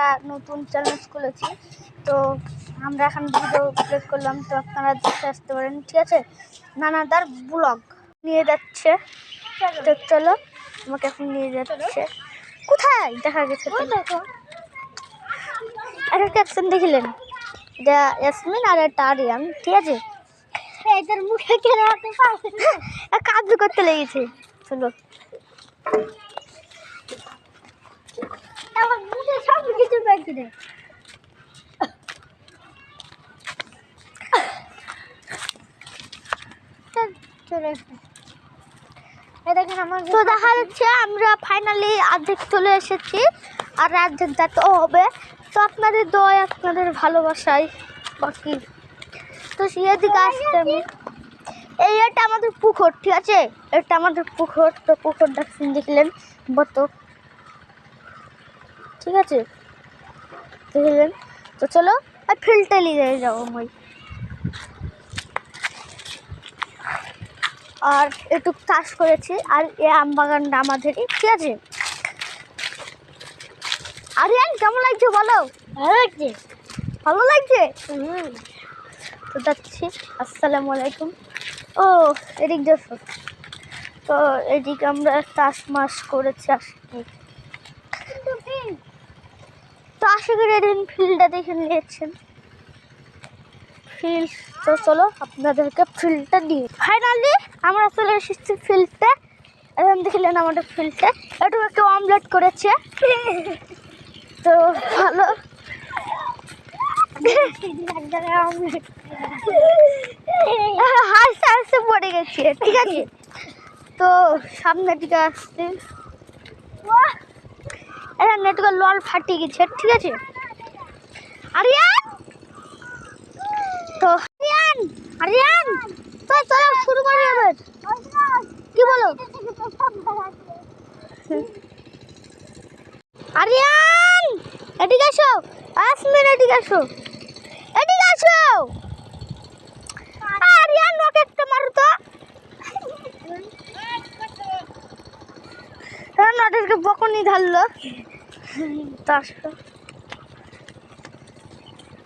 আমরা নতুন চ্যানেল খুলেছি। তো আমরা এখন ভিডিও আপলোড করলাম তো আপনারা দেখতে আসতে পারেন ঠিক আছে? নানাদার ব্লগ নিয়ে যাচ্ছে। তো চলো আমাকে এখন নিয়ে যাচ্ছে। কোথায়? দেখা গেছে আর একটা অ্যাকশন দেখিলেন এটা ইয়াসমিন আর একটা আরিয়ান ঠিক আছে? এদের মুখে কেন কাজ? করতে লেগেছে। চলো। সব কিছু পেয়েছি রে তো দেখা যাচ্ছে আমরা ফাইনালি অর্ধেক চলে এসেছি আর অর্ধেক যেতে হবে তো আপনাদের দয় আপনাদের ভালোবাসায় বাকি তো এদিকে আসতে আমি এই এটা আমাদের পুকুর, ঠিক আছে? এটা আমাদের পুকুর, তো পুকুরটা দেখলেন বতক ঠিক আছে? দেখলেন? তো চলো আর ফিল্ডে নিয়ে যাব মই আর একটু চাষ করেছি আর এ আম বাগানটা আমাদেরই ঠিক আছে? আরিয়ান কেমন লাগছে বলো? ভালো লাগছে। ভালো লাগছে? তো যাচ্ছি আসসালামু আলাইকুম। ও এদিক দেখো তো এদিকে আমরা চাষ মাস করেছি আজকে। তো আশা করি এদিন ফিল্ডটা দেখে নিয়েছেন। ফিল্ড তো চলো আপনাদেরকে ফিল্ডটা দিই। ফাইনালি আমরা চলে এসেছি ফিল্ডে এখন দেখলেন আমাদের ফিল্ডে একটু একটু অমলেট করেছে। তো ভালো। হাসতে হাসতে পড়ে গেছে, ঠিক আছে? তো সামনের দিকে আসতে। এটা নেটকে লল ফাটিয়ে গেছে, ঠিক আছে? আরিয়ান! তো, আরিয়ান! আরিয়ান! তো চলো শুরু করি এবার। কি বলো? আরিয়ান! এদিকে আসো। আসমিন, এদিকে আসো। এদিকে আসো। আরিয়ান ওকে একটা মারো তো। ওদেরকে বকনি ধরলো আসো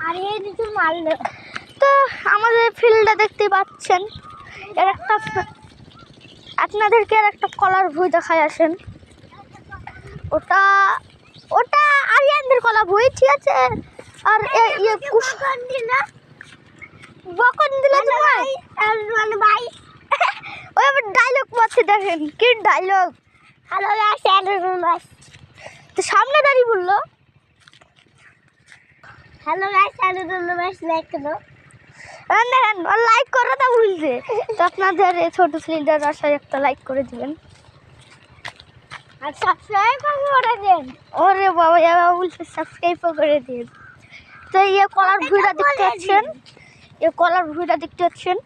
আর, এই তো আমাদের ফিল্ডে দেখতে পাচ্ছেন, এর একটা আপনাদেরকে আর একটা কলার ভুই দেখায় আসেন। ওটা ওটা আরিয়ানদের কলা ভুই, ঠিক আছে? আর ইয়ে বকন দিলে ভাই? ডায়লগ পাচ্ছে দেখেন, কি ডায়লগ হ্যালো তো সামনে দাঁড়িয়ে বলল। Hello guys hello guys like করো। দেখেন লাইক করাটা ভুলছে তো আপনাদের ছোট ছেলেটার আশায় একটা লাইক করে দিবেন। আর সাবস্ক্রাইব করে দেন। ওরে বাবা এবার বলছে সাবস্ক্রাইবও করে দিন। তো ইয়ে কলার ভুঁইটা দেখতে পাচ্ছেন? এ কলার ভুঁইটা দেখতে পাচ্ছেন?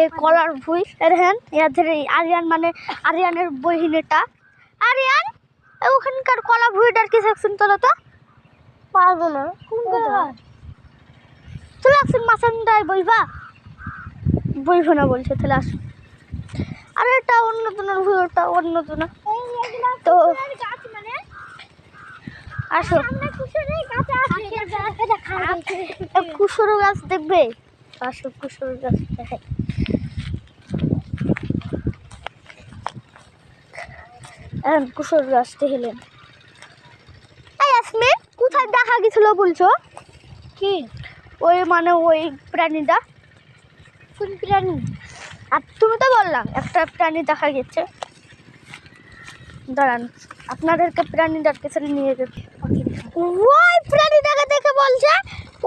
এই কলার ভুঁই দেখেন ইয়াদের এই আরিয়ান মানে আরিয়ানের বহিন এটা আরিয়ান এ ওখানকার কলা ভুঁইটার কি সেকশন তোলো তো? পারব না। চলে আসুন মাসানটায় বইবা। বইব না বলছে তাহলে আসুন। আর এটা অন্য ভুঁই ওটা অন্য জনা তো আসো। কুসুর গাছ দেখবে? আসো কুসুর গাছ দেখে এখন কুসুর গাছ দেখলেন এই কোথায় দেখা গেছিল বলছো? কি? ওই মানে ওই প্রাণীটা। কোন প্রাণী? আর তুমি তো বললাম একটা প্রাণী দেখা গেছে। দাঁড়ান আপনাদেরকে প্রাণীটার কাছে নিয়ে যেতে ওই প্রাণীটাকে দেখে বলছে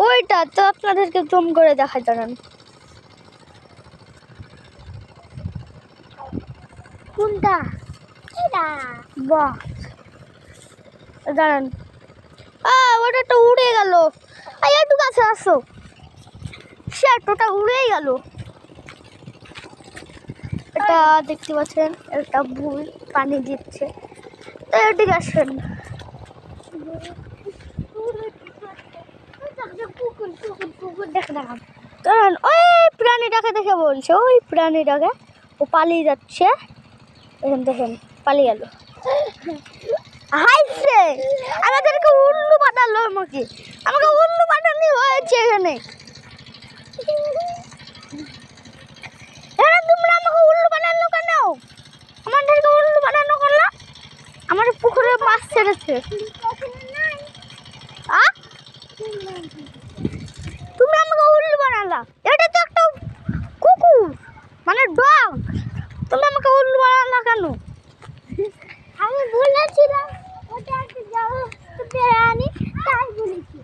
ওইটা তো আপনাদেরকে জম করে দেখায় দাঁড়ান। কোনটা? বাহ। দাঁড়ান। ওটা তো উড়ে গেল। একটু কাছে আসো। শ্যাট ওটা উড়েই গেল। এটা দেখতে পাচ্ছেন একটা ভুল পানি দিচ্ছে। তো এদিকে আসেন। কারণ ওই প্রাণীটাকে দেখে বলছে ওই প্রাণীটাকে ও পালিয়ে যাচ্ছে। দেখেন দেখেন। পালিয়ে গেল হাইছে আমাদেরকে উল্লু আমাকে। আমাকে উল্লু পাঠানি হয়েছে এখানে তোমরা আমাকে উল্লু বানানো কেন আমাদেরকে উল্লু বানানো করল আমার পুকুরে মাছ ছেড়েছে আ তুমি আমাকে উল্লু বানালা এটা তো একটা কুকুর মানে ডগ তুমি আমাকে উল্লু বানালা কেন আমি বলেছিলাম ওটা একটা জলহস্তি প্রাণী তাই বলেছি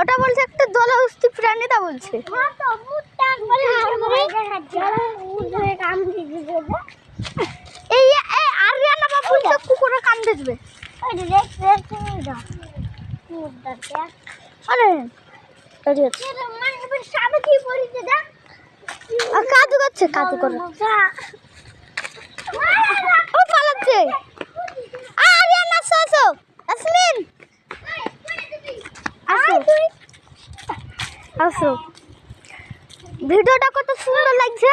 ওটা বলছে একটা জলহস্তি প্রাণী তা বলছে হ্যাঁ তো মুটটা এই এই আরিয়ানা বাবু বলছে কুকুরে কাম দিবে আরে কাজু করছে কাজু করে। ও পালাচ্ছে। আরিয়ান আসো আসো। আসমিন আসো। আসো। ভিডিওটা কত সুন্দর লাগছে?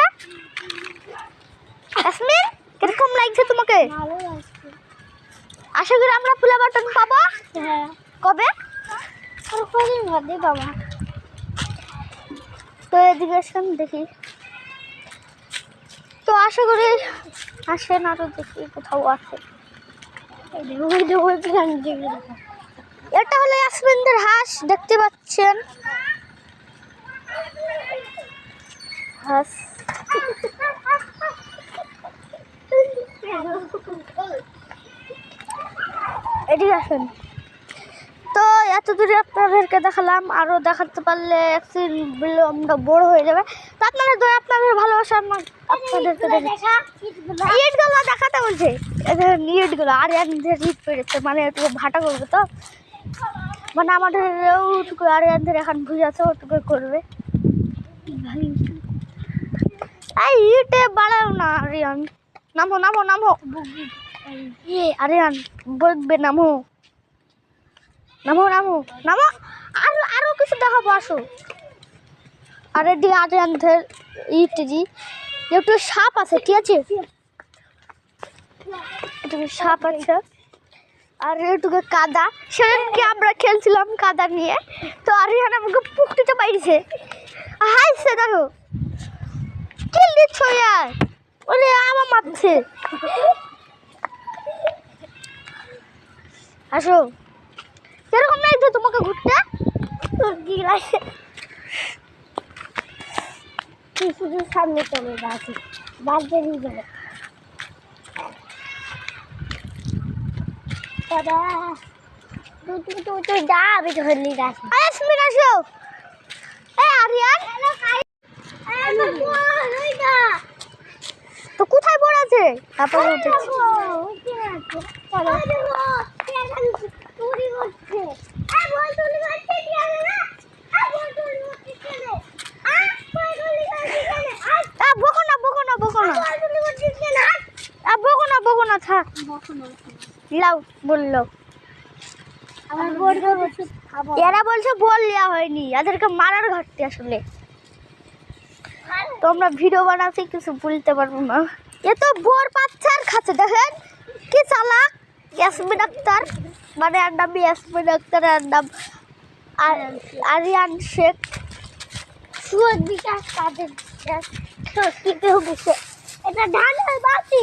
আসমিন কীরকম লাগছে তোমাকে? আশা করি আমরা ফুলা বাটন পাবো। কবে? ভাবে বাবা তো এদিকে আসেন দেখি। তো আশা করি আসেন আরও দেখি কোথাও আছে। এটা হলো ইয়াসমিনদের হাঁস দেখতে পাচ্ছেন? হাঁস এদিকে আসেন। তো এত দূরে আপনাদেরকে দেখালাম আরও দেখাতে পারলে একদিন বিলম্ব বড় হয়ে যাবে। তো আপনারা দয়া, আপনাদের ভালোবাসা আমার আপনাদেরকে ইটগুলো দেখাতে বলছে। ইটগুলো আর এদের ইট পেরেছে মানে একটু ভাটা করবে তো। মানে আমাদের ওটুকু আর এদের এখন বুঝাচ্ছে ওটুকু করবে। এই, ইটে বাড়াও না, আরিয়ান। নামো নামো নামো। ইয়ে আরিয়ান বলবে নামো। নামো নামো নামো। আর, আরও কিছু দেখাবো, আসো। আর এদিকে আরিয়ানদের জি একটু সাপ আছে ঠিক আছে? এটুকু সাপ আছে। আর এটুকু কাদা। সেদিনকে আমরা খেলছিলাম কাদা নিয়ে। তো আরিয়ান আমাকে পুকটিতে পাইছে হাইছে দেখো। কি দিচ্ছ ইয়ার ওরে আমার মারছে। আসো। কীরকম লাগছে তোমাকে ঘুরতে? কি লাগছে? শুধু সামনে চলে যাচ্ছি বাড়িতে নিয়ে যাবে দাদা তুই তুই তুই তুই যা আমি ধরে নিয়ে যাচ্ছি। আরে সুমিন আসো। এ আরিয়ান। তো কোথায় পড়ে আছে? তারপর থাক। লাও বলল। এরা বলছে বল নেওয়া হয়নি। এদেরকে মারার ঘাটতি আসলে। তো আমরা ভিডিও বানাচ্ছি কিছু বলতে পারব না। এ তো বোর বাচ্চার খাচ্ছে, দেখেন কি চালাক, ইয়াসমিন আক্তার মানে আর নাম ইয়াসমিন আক্তার আর নাম আর- আরিয়ান শেখ। বিকাশ তাদের কিতেও গেছে এটা ধানের বাসি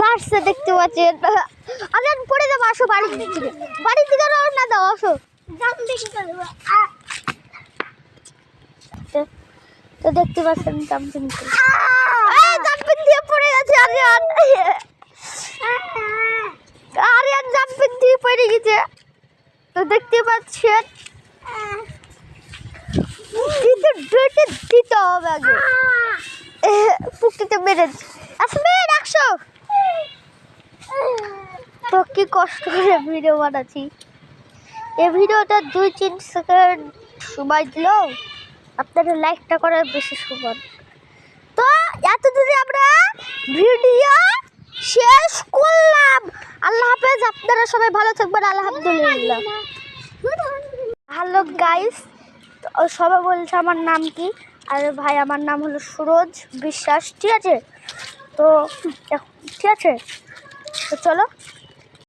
মারছে দেখতে পাচ্ছেন। আরিয়ান পড়ে যাব, আসো বাড়ির দিকে। বাড়ির দিকে রওনা দাও আসো তো- তো দেখতে পাচ্ছেন জাম্পিং জাম্পিং দিয়ে পড়ে গেছে আরিয়ান আরিয়ান জাম্পিং দিয়ে পড়ে গেছে। তো দেখতে পাচ্ছেন? দিতে হবে আগে। রাখছো। তো কি কষ্ট করে দুই তিন সেকেন্ড সময় দিলেও আপনারা লাইকটা করার বেশি সময় তো এত আমরা ভিডিও শেষ করলাম। আল্লাহ হাফেজ, আপনারা সবাই ভালো থাকবেন, আলহামদুলিল্লাহ। হ্যালো গাইস সবাই বলছে আমার নাম কি? আরে ভাই, আমার নাম হলো সুরজ বিশ্বাস, ঠিক আছে? তো, ঠিক আছে? তো চলো।